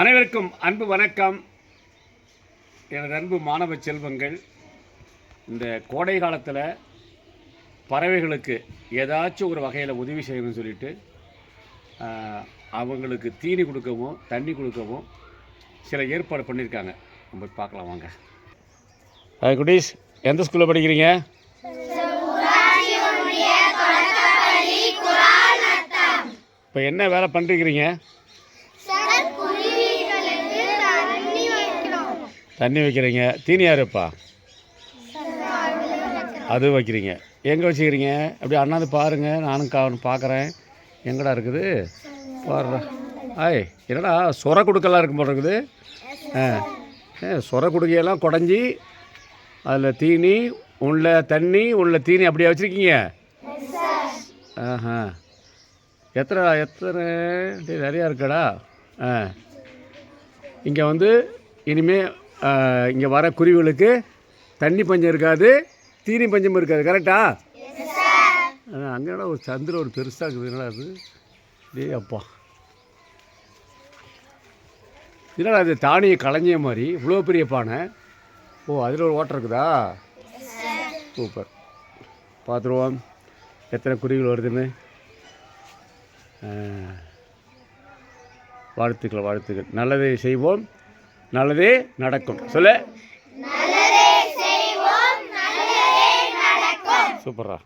அனைவருக்கும் அன்பு வணக்கம். எனது அன்பு மாணவ செல்வங்கள் இந்த கோடை காலத்தில் பறவைகளுக்கு ஏதாச்சும் ஒரு வகையில் உதவி செய்யணும்னு சொல்லிட்டு அவங்களுக்கு தீனி கொடுக்கவும் தண்ணி கொடுக்கவும் சில ஏற்பாடு பண்ணியிருக்காங்க நம்ம பார்க்கலாம் வாங்க. குட்டீஸ் எந்த ஸ்கூலில் படிக்கிறீங்க? இப்போ என்ன வேலை பண்ணுறீங்க தண்ணி வைக்கிறீங்க. தீனி யாருப்பா? அது வைக்கிறீங்க. எங்கே வச்சுக்கிறீங்க? அப்படி அண்ணாந்து பாருங்க. நானும் கா பார்க்குறேன் எங்கடா இருக்குது? பாடுறா ஆய் என்னடா சொர குடுக்கெல்லாம் இருக்கும் போல இருக்குது. ஆ. சொர குடுக்கையெல்லாம் குடஞ்சி அதில் தீனி உள்ள தண்ணி உள்ள தீனி அப்படியே வச்சுருக்கீங்க? ஆஹா. எத்தனை எத்தனை நிறையா இருக்கடா. ஆ. இங்கே வந்து இனிமேல் இங்கே வர குருவிகளுக்கு தண்ணி பஞ்சம் இருக்காது தீனி பஞ்சம் இருக்காது. கரெக்டா அங்கேடா ஒரு சந்திர ஒரு பெருசாக இருக்குது. என்னடா அது டேய் அப்பா. என்னடா அது தானிய களைஞ்சிய மாதிரி. இவ்வளோ பெரிய பானை. ஓ அதில் ஒரு ஓட்டம் இருக்குதா? சூப்பர் பார்த்துருவோம் எத்தனை குருவிகள் வருதுன்னு? வாழ்த்துக்கள் வாழ்த்துக்கள். நல்லதை செய்வோம். நல்லதே நடக்கும். சொல்லு. சூப்பரா